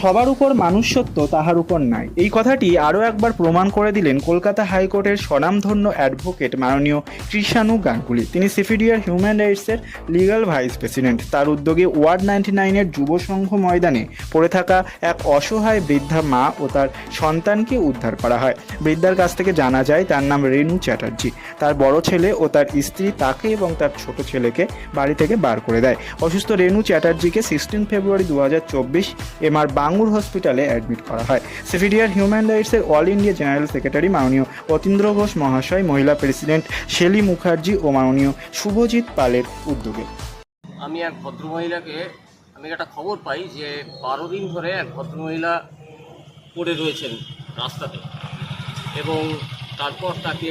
সবার উপর মানুষ সত্য তাহার উপর নাই। এই কথাটি আরও একবার প্রমাণ করে দিলেন কলকাতা হাইকোর্টের স্বনামধন্য অ্যাডভোকেট মাননীয় কৃষাণু গাঙ্গুলি। তিনি সিফিডিয়ার হিউম্যান রাইটসের লিগ্যাল ভাইস প্রেসিডেন্ট। তার উদ্যোগে ওয়ার্ড নাইনটি নাইনের যুব সংঘ ময়দানে পড়ে থাকা এক অসহায় বৃদ্ধা মা ও তার সন্তানকে উদ্ধার করা হয়। বৃদ্ধার কাছ থেকে জানা যায়, তার নাম রেণু চ্যাটার্জি। তার বড় ছেলে ও তার স্ত্রী তাকে এবং তার ছোট ছেলেকে বাড়ি থেকে বার করে দেয়। অসুস্থ রেণু চ্যাটার্জিকে সিক্সটিন ফেব্রুয়ারি দু হাজার চব্বিশ এমআর বাঙ্গুর হসপিটালে অ্যাডমিট করা হয়। সিফিডিয়ার হিউম্যান রাইটসের অল ইন্ডিয়া জেনারেল সেক্রেটারি মাননীয় অতীন্দ্র ঘোষ মহাশয়, মহিলা প্রেসিডেন্ট শেলি মুখার্জি ও মাননীয় শুভজিৎ পালের উদ্যোগে। আমি এক ভদ্রমহিলাকে, আমি একটা খবর পাই যে বারো দিন ধরে এক ভদ্রমহিলা পড়ে রয়েছেন রাস্তাতে এবং তারপর তাকে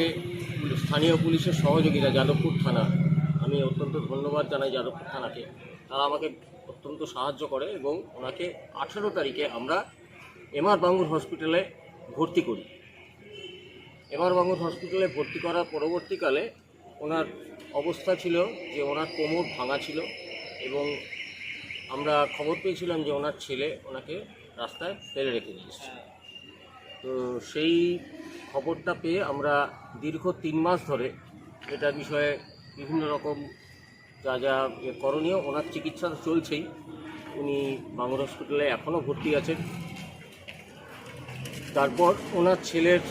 স্থানীয় পুলিশের সহযোগিতা, যাদবপুর থানা, আমি অত্যন্ত ধন্যবাদ জানাই যাদবপুর থানাকে। তারা আমাকে অত্যন্ত সাহায্য করে এবং ওনাকে আঠেরো তারিখে আমরা এমআর বাঙ্গুর হসপিটালে ভর্তি করি। এমআর বাঙ্গুর হসপিটালে ভর্তি করার পরবর্তীকালে ওনার অবস্থা ছিল যে ওনার কোমর ভাঙা ছিল এবং আমরা খবর পেয়েছিলাম যে ওনার ছেলে ওনাকে রাস্তায় ফেলে রেখে দিয়েছে তো সেই খবরটা পেয়ে আমরা দীর্ঘ তিন মাস ধরে এটা বিষয়ে বিভিন্ন রকম যা যা করণীয়, ওনার চিকিৎসা তো চলছেই। উনি বাংলা হসপিটালে এখনও ভর্তি আছেন। তারপর ওনার ছেলের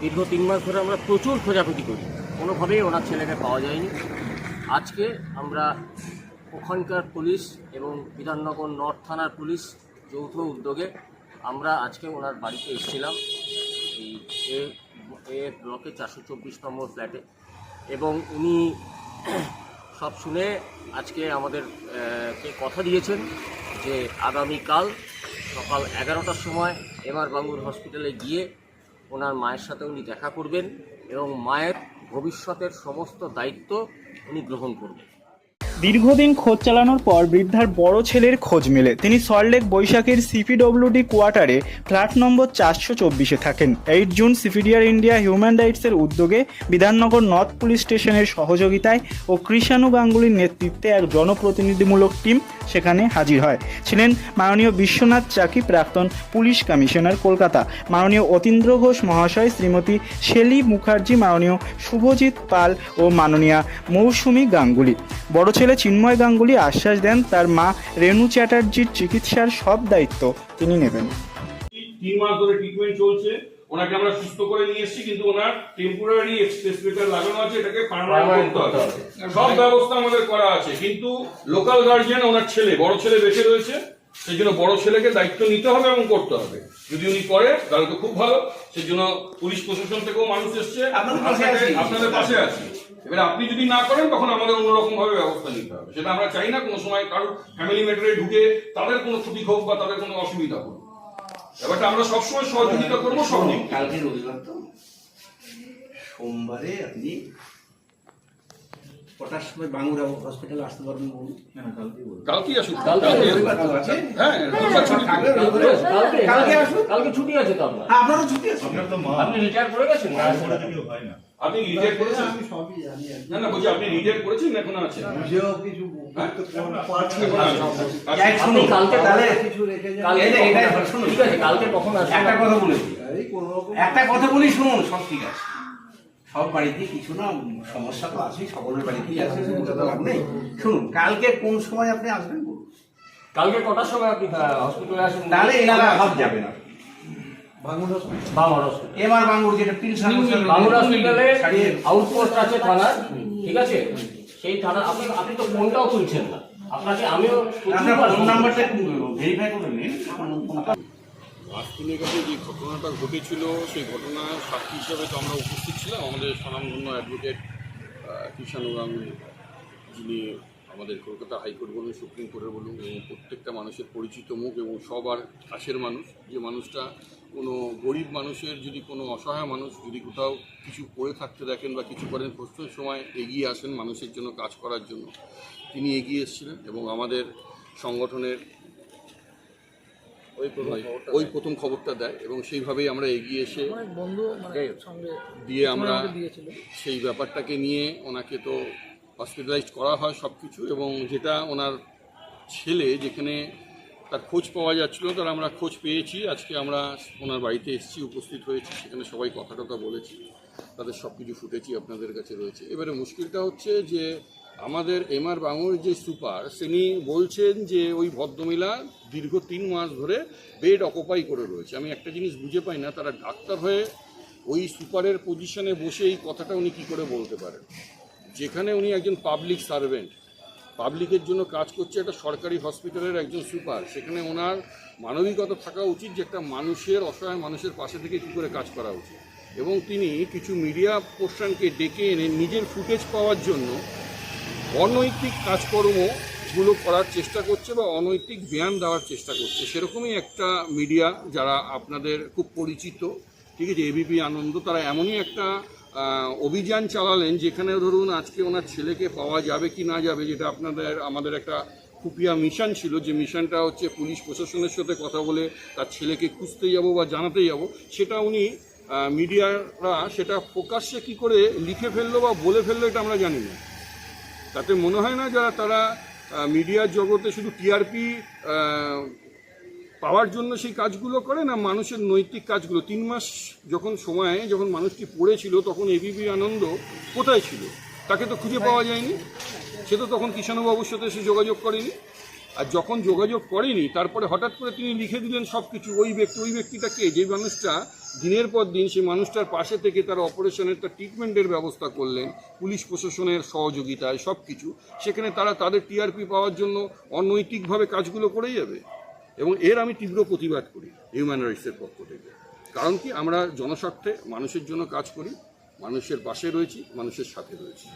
দীর্ঘ তিন মাস ধরে আমরা প্রচুর খোঁজাখুঁজি করি। কোনোভাবেই ওনার ছেলেকে পাওয়া যায়নি। আজকে আমরা ওখানকার পুলিশ এবং বিধাননগর নর্থ থানার পুলিশ যৌথ উদ্যোগে আমরা আজকে ওনার বাড়িতে এসেছিলাম। এই এ ব্লকে চারশো চব্বিশ নম্বর ফ্ল্যাটে। এবং উনি সব শুনে আজকে আমাদের কে কথা দিয়েছেন যে আগামীকাল সকাল এগারোটার সময় এমআর বাঙ্গুর হসপিটালে গিয়ে ওনার মায়ের সাথে উনি দেখা করবেন এবং মায়ের ভবিষ্যতের সমস্ত দায়িত্ব উনি গ্রহণ করবেন। দীর্ঘদিন খোঁজ চালানোর পর বৃদ্ধার বড় ছেলের খোঁজ মেলে। তিনি সল্টলেক বৈশাখের সিপিডব্লিউডি কোয়ার্টারে ফ্ল্যাট নম্বর চারশো চব্বিশে থাকেন। Eight June CPDR India human রাইটসের উদ্যোগে বিধাননগর নর্থ পুলিশ স্টেশনের সহযোগিতায় ও কৃষাণু গাঙ্গুলির নেতৃত্বে এক জনপ্রতিনিধিমূলক টিম সেখানে হাজির হয়। ছিলেন মাননীয় বিশ্বনাথ চাকি, প্রাক্তন পুলিশ কমিশনার কলকাতা। মাননীয় অতীন্দ্র ঘোষ মহাশয়, শ্রীমতী শেলি মুখার্জি, মাননীয় শুভজিৎ পাল ও মাননীয়া মৌসুমী গাঙ্গুলি। বড় ছেলে চিন্ময় গাঙ্গুলি আশ্বাস দেন তার মা রেণু চ্যাটার্জির চিকিৎসার সব দায়িত্ব তিনি নেবেন। তিন মাস ধরে ট্রিটমেন্ট চলছে। ওনাকে আমরা সুস্থ করে নিয়ে এসেছি কিন্তু ওনার টেম্পোরারি এক্সপ্রেস ব্রেকার লাগানো আছে এটাকে পার্মানেন্ট করতে হবে। সব ব্যবস্থা আমাদের করা আছে কিন্তু লোকাল গার্জিয়ান ওনার ছেলে বড় ছেলে বেঁচে রয়েছে সেই জন্য বড় ছেলেকে দায়িত্ব নিতে হবে এবং করতে হবে। যদি উনি করে তাহলে তো খুব ভালো। সেই জন্য পুলিশ প্রশাসন থেকেও মানুষ এসছে। আপনাদের পাশে আছে। এবার আপনি যদি না করেন তখন আমাদের অন্যরকম ভাবে ব্যবস্থা নিতে হবে। সেটা আমরা চাই না কোনো সময় কারোর ফ্যামিলি ম্যাটারে ঢুকে তাদের কোনো ক্ষতি হোক বা তাদের কোনো অসুবিধা হোক। ব্যাপারটা আমরা সবসময় সহযোগিতা করব সব কালকে রবিবার তো? সোমবারে আপনি কটার সময় বাঙ্গুরা হসপিটালে আসতে পারবেন বলুন। আসুন। কালকে তো আছে। হ্যাঁ কালকে আসুন। কালকে ছুটি আছে তো আপনার। হ্যাঁ, আপনারও ছুটি আছে। আপনি রিটায়ার করে গেছেন। আপনি রিটায়ার করেছেন? আমি সবই জানি না না বলছি আপনি রিটায়ার করেছেন না এখন আছেন? নিজেও কিছু আছে একটা কথা বলেছি এই কোনো রকম- একটা কথা বলি শুনুন সব ঠিক আছে। সব বাড়িতে কিছু না সমস্যা তো আছেই সকলের বাড়িতেই আছে নেই। শুনুন কালকে কোন সময় আপনি আসবেন বলুন? কালকে কটার সময় আপনি হসপিটালে আসবেন তাহলে এনারা সব যাবেন আর বাঙ্গুর যেটা প্রিন্স হসপিটালে আউটপোস্ট আছে থানার ঠিক আছে? সেই থানা আপনি আপনি তো ফোনটাও তুলছেন না। আপনাকে আমিও আপনার ফোন ফোন নাম্বারটা একটু ভেরিফাই করে নিন। আজকুনের কাছে যে ঘটনাটা ঘটেছিল সেই ঘটনার সাক্ষী হিসেবে তো আমরা উপস্থিত ছিলাম। আমাদের স্বনামধন্য অ্যাডভোকেট কৃষাণু গাঙ্গুলি যিনি আমাদের কলকাতা হাইকোর্ট বলুন সুপ্রিম কোর্টের বলুন এবং প্রত্যেকটা মানুষের পরিচিত মুখ এবং সবার কাছের মানুষ। যে মানুষটা কোনো গরিব মানুষের যদি কোনো অসহায় মানুষ যদি কোথাও কিছু করে থাকতে দেখেন বা কিছু করেন প্রস্তুত সময় এগিয়ে আসেন মানুষের জন্য কাজ করার জন্য। তিনি এগিয়ে এসেছিলেন এবং আমাদের সংগঠনের ওই ওই প্রথম খবরটা দেয় এবং সেইভাবেই আমরা এগিয়ে এসে দিয়ে আমরা সেই ব্যাপারটাকে নিয়ে ওনাকে তো হসপিটালাইজড করা হয় সব কিছু এবং যেটা ওনার ছেলে যেখানে তার খোঁজ পাওয়া যাচ্ছিল, তার আমরা খোঁজ পেয়েছি। আজকে আমরা ওনার বাড়িতে এসেছি, উপস্থিত হয়েছি, সেখানে সবাই কথা টথা বলেছি। তাদের সব কিছু ফুটেছি আপনাদের কাছে রয়েছে। এবারে মুশকিলটা হচ্ছে যে আমাদের এম আর বাঙুর যে সুপার, তিনি বলছেন যে ওই ভদ্রমহিলা দীর্ঘ তিন মাস ধরে বেড অকুপাই করে রয়েছে। আমি একটা জিনিস বুঝে পাই না, তারা ডাক্তার হয়ে ওই সুপারের পজিশনে বসে এই কথাটা উনি কী করে বলতে পারেন? যেখানে উনি একজন পাবলিক সার্ভেন্ট পাবলিকের জন্য কাজ করছে একটা সরকারি হসপিটালের একজন সুপার সেখানে ওনার মানবিকতা থাকা উচিত যে একটা মানুষের, অসহায় মানুষের পাশে থেকে কী করে কাজ করা উচিত। এবং তিনি কিছু মিডিয়া পোর্শনকে ডেকে এনে নিজের ফুটেজ পাওয়ার জন্য অনৈতিক কাজকর্মগুলো করার চেষ্টা করছে বা অনৈতিক জ্ঞান দেওয়ার চেষ্টা করছে। সেরকমই একটা মিডিয়া যারা আপনাদের খুব পরিচিত। ঠিক আছে এবিপি আনন্দ তারা এমনই একটা অভিযান চালালেন যেখানে ধরুন আজকে ওনার ছেলেকে পাওয়া যাবে কি না যাবে, যেটা আপনাদের, আমাদের একটা খুপিয়া মিশন ছিল, যে মিশনটা হচ্ছে পুলিশ প্রশাসনের সাথে কথা বলে তার ছেলেকে খুঁজতে যাব বা জানাতে যাব, সেটা উনি মিডিয়ারা সেটা প্রকাশ্যে কি করে লিখে ফেলল বা বলে ফেলল এটা আমরা জানি না। তাতে মনে হয় না যারা, তারা মিডিয়ার জগতে শুধু টিআরপি পাওয়ার জন্য সেই কাজগুলো করে না মানুষের নৈতিক কাজগুলো? তিন মাস যখন সময়ে, যখন মানুষটি পড়েছিল, তখন এবিপি আনন্দ কোথায় ছিল? তাকে তো খুঁজে পাওয়া যায়নি। সে তো তখন কিষাণুবাবুর সাথে সে যোগাযোগ করেনি। আর যখন যোগাযোগ করেনি, তারপরে হঠাৎ করে তিনি লিখে দিলেন সব কিছু ওই ব্যক্তি, ওই ব্যক্তিটা কে? যে মানুষটা দিনের পর দিন সেই মানুষটার পাশে থেকে তার অপারেশনের, তার ট্রিটমেন্টের ব্যবস্থা করলেন, পুলিশ প্রশাসনের সহযোগিতায় সব কিছু সেখানে তারা তাদের টিআরপি পাওয়ার জন্য অনৈতিকভাবে কাজগুলো করে যাবে? এবং এর আমি তীব্র প্রতিবাদ করি হিউম্যান রাইটসের পক্ষ থেকে। কারণ কি আমরা জনস্বার্থে মানুষের জন্য কাজ করি, মানুষের পাশে রয়েছি, মানুষের সাথে রয়েছি।